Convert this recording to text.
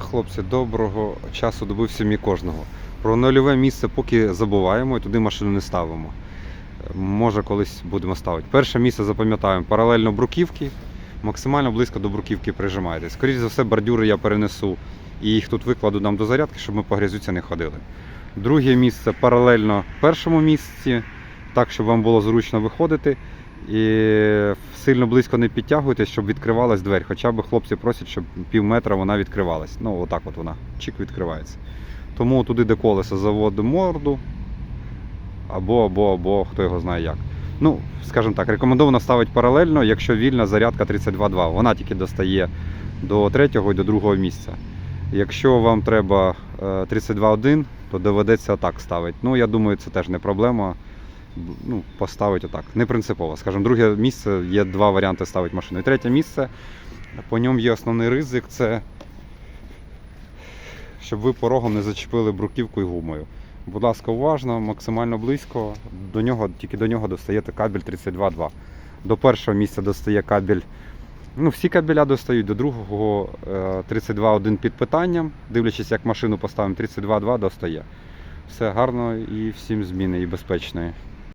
Хлопці, доброго часу доби всім і кожного. Про нульове місце поки забуваємо і туди машину не ставимо. Може, колись будемо ставити. Перше місце запам'ятаємо паралельно бруківки, максимально близько до бруківки прижимаєтесь. Скоріше за все, бордюри я перенесу і їх тут викладу нам до зарядки, щоб ми по грязюці не ходили. Друге місце паралельно першому місці, так, щоб вам було зручно виходити. І сильно близько не підтягуйтесь, щоб відкривалась двері. Хоча б хлопці просять, щоб пів метра вона відкривалась. Ну, отак от вона, чик відкривається. Тому туди, де колесо заводимо морду, або, або, або хто його знає як. Ну, скажімо так, рекомендовано ставити паралельно, якщо вільна зарядка 32.2. Вона тільки достає до третього і до другого місця. Якщо вам треба е, 32.1, то доведеться так ставити. Ну, я думаю, це теж не проблема. Ну, поставити отак. Не принципово. Скажімо, друге місце є два варіанти ставити машину. І третє місце, по ньому є основний ризик, це щоб ви порогом не зачепили бруківку і гумою. Будь ласка, уважно, максимально близько. До нього, тільки до нього достаєте кабель 32.2. До першого місця достає кабель. Ну, всі кабеля достають, до другого е, 32.1 під питанням. Дивлячись, як машину поставимо, 32.2 достає. Все гарно і всім зміни і безпечної.